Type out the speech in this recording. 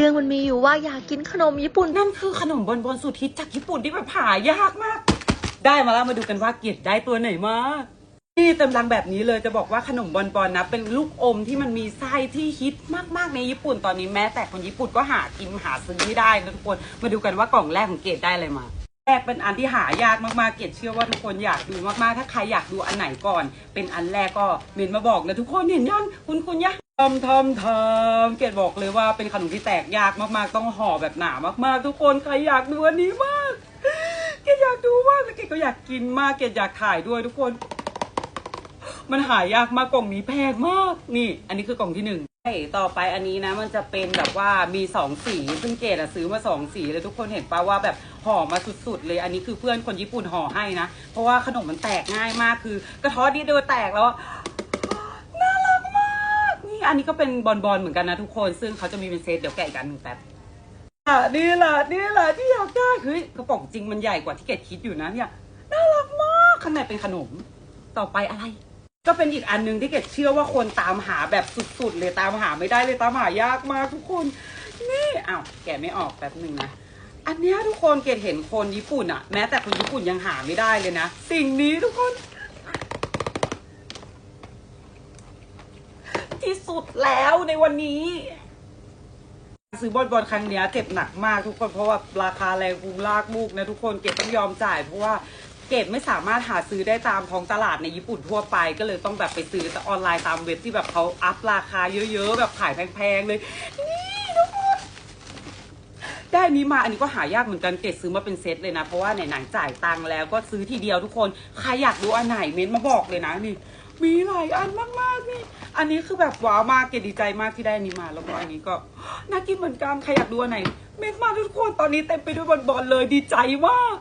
เรื่องมันมีอยู่ว่าอยากกินขนมญี่ปุ่น นั่นคือขนมบอนบอนสุดฮิตจากญี่ปุ่นที่แบบหายากมาก ได้มาแล้วมาดูกันว่าเกียรติได้ตัวไหนมานี่เต็มรังแบบนี้เลยจะบอกว่าขนมบอนบอนนะ เป็นลูกอมที่มันมีไส้ที่ฮิตมากๆในญี่ปุ่นตอนนี้แม้แต่คนญี่ปุ่นก็หากินหาซื้อไม่ได้นะทุกคนมาดูกันว่ากล่องแรกของเกดได้อะไรมาแรกเป็นอันที่หายากมากๆ เกดเชื่อว่าทุกคนอยากดูมากๆ ถ้าใครอยากดูอันไหนก่อน เป็นอันแรกก็เมนมาบอกนะทุกคนเห็นยังคุณคุณยะ ทำทำทำเกดบอกเลยว่าเป็นขนมที่แตกยากมากๆ ต้องห่อแบบหนามากๆ ทุกคนใครอยากดูอันนี้มากเกดอยากดูมากแล้วเกดก็อยากกินมากเกดอยากถ่ายด้วยทุกคน มันหายากมากกล่องนี้แพงมาก นี่ อันนี้คือกล่องที่หนึ่งใช่ต่อไปอันนี้นะ มันจะเป็นแบบว่ามีสองสี ซึ่งเกดอะซื้อมาสองสีเลยทุกคนเห็นปะว่าแบบห่อมาสุดๆ เลยอันนี้คือเพื่อนคนญี่ปุ่นห่อให้นะเพราะว่าขนมมันแตกง่ายมากคือกระท้อนี้เดียวแตกแล้วอะน่ารักมาก นี่อันนี้ก็เป็นบอลๆเหมือนกันนะทุกคน ซึ่งเขาจะมีเป็นเซตเดี๋ยวแกะอีกอันหนึ่งแป๊บนี่แหละนี่แหละที่อยากได้เฮ้ยกระป๋องจริงมันใหญ่กว่าที่เกดคิดอยู่นะเนี่ยน่ารักมากข้างในเป็นขนมต่อไปอะไร ก็เป็นอีกอันหนึงที่เกดเชื่อว่าคนตามหาแบบสุดๆเลยตามหาไม่ได้เลยตามหายากมากทุกคน นี่อ้าวแกะไม่ออกแป๊บหนึ่งนะอันเนี้ยทุกคนเกดเห็นคนญี่ปุ่นอะแม้แต่คนญี่ปุ่นยังหาไม่ได้เลยนะ สิ่งนี้ทุกคน ที่สุดแล้วในวันนี้ ซื้อบอลบอลครั้งเนี้ยเจ็บหนักมากทุกคนเพราะว่าราคาแรงฟูลากมูกนะทุกคนเกดต้องยอมจ่ายเพราะว่าเกดไม่สามารถหาซื้อได้ตามท้องตลาดในญี่ปุ่นทั่วไป ก็เลยต้องแบบไปซื้อแต่ออนไลน์ตามเว็บที่แบบเขาอัพราคาเยอะๆแบบขายแพงๆเลยนี่ทุกคนได้อันนี้มาอันนี้ก็หายากเหมือนกันเกดซื้อมาเป็นเซตเลยนะ เพราะว่าไหนหนังจ่ายตังค์แล้วก็ซื้อทีเดียวทุกคนใครอยากดูอันไหนเม้นมาบอกเลยนะนี่ มีหลายอันมากๆนี่ อันนี้คือแบบว้าวมากเกดดีใจมากที่ได้อันนี้มา แล้วก็อันนี้ก็น่ากินเหมือนกันใครอยากดูอันไหน เม้นมาทุกคนตอนนี้เต็มไปด้วยบอลๆเลยดีใจมาก